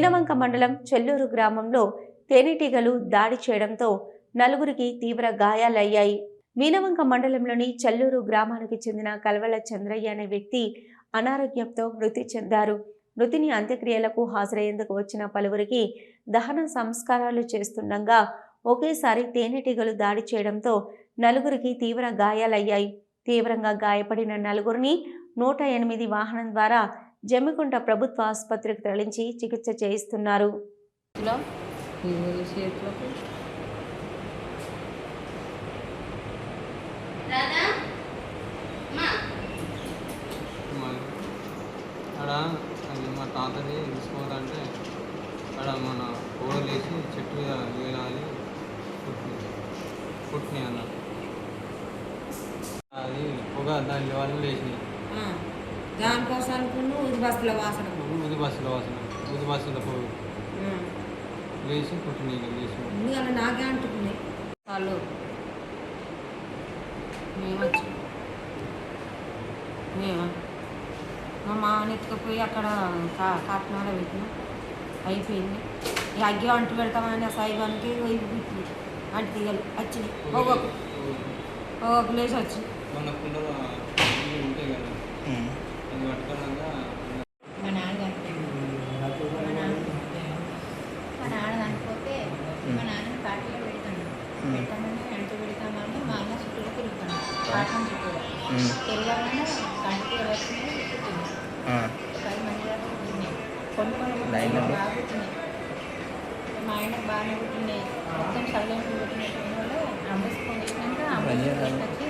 మీనవంక మండలం చెల్లూరు గ్రామంలో తేనెటీగలు దాడి చేయడంతో నలుగురికి తీవ్ర గాయాలయ్యాయి. మీనవంక మండలంలోని చెల్లూరు గ్రామానికి చెందిన కల్వల చంద్రయ్య అనే వ్యక్తి అనారోగ్యంతో మృతి చెందారు. మృతిని అంత్యక్రియలకు హాజరయ్యేందుకు వచ్చిన పలువురికి దహన సంస్కారాలు చేస్తుండగా ఒకేసారి తేనెటీగలు దాడి చేయడంతో నలుగురికి తీవ్ర గాయాలయ్యాయి. తీవ్రంగా గాయపడిన నలుగురిని నూట ఎనిమిది వాహనం ద్వారా జమ్మికుంట ప్రభుత్వ ఆసుపత్రికి తరలించి చికిత్స చేయిస్తున్నారు. మా తాతది తీసుకోవాలంటే ఆడ మన ఓడలు వేసి చెట్టు మీద వేలాలి పుట్టి పుట్టినాయి అన్న అది పొగ దాని వల్ల లేచినాయి ఆ, దానికోసం బస్సుల వాసన. ఊది బస్సుల వాసన. ఊది బస్సుల పొగ లేచి ముందుగా నాకే అంటున్నాయి వాళ్ళు మేమా మా మామని ఎత్తుకుపోయి అక్కడ కాకినాడ పెట్టిన. అయిపోయింది. ఈ అగ్గి అంటు పెడతామని ఆ సాయిబానికి అంటు తీగలు వచ్చినాయి ఒక్కొక్క ఒక్కొక్క లేచి వచ్చి కాటిలో పెడతాను. పెట్టామని అంటు పెడతామని మా అన్న చుట్టూ తిరుగుతాను కాటం చుట్టూ తెల్లగానే కంటికి పుట్టినాయి పది మంది దాకా పుట్టినాయి కొన్ని కొన్ని బాగా పుట్టినాయి మా ఆయన బాగానే పుట్టినాయి మొత్తం సైలెంట్ పుట్టినట్టు వాళ్ళు ఫోన్ చేసినాక అంబులెన్స్ వచ్చి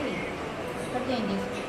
ఇక్కడ చేసుకున్నాం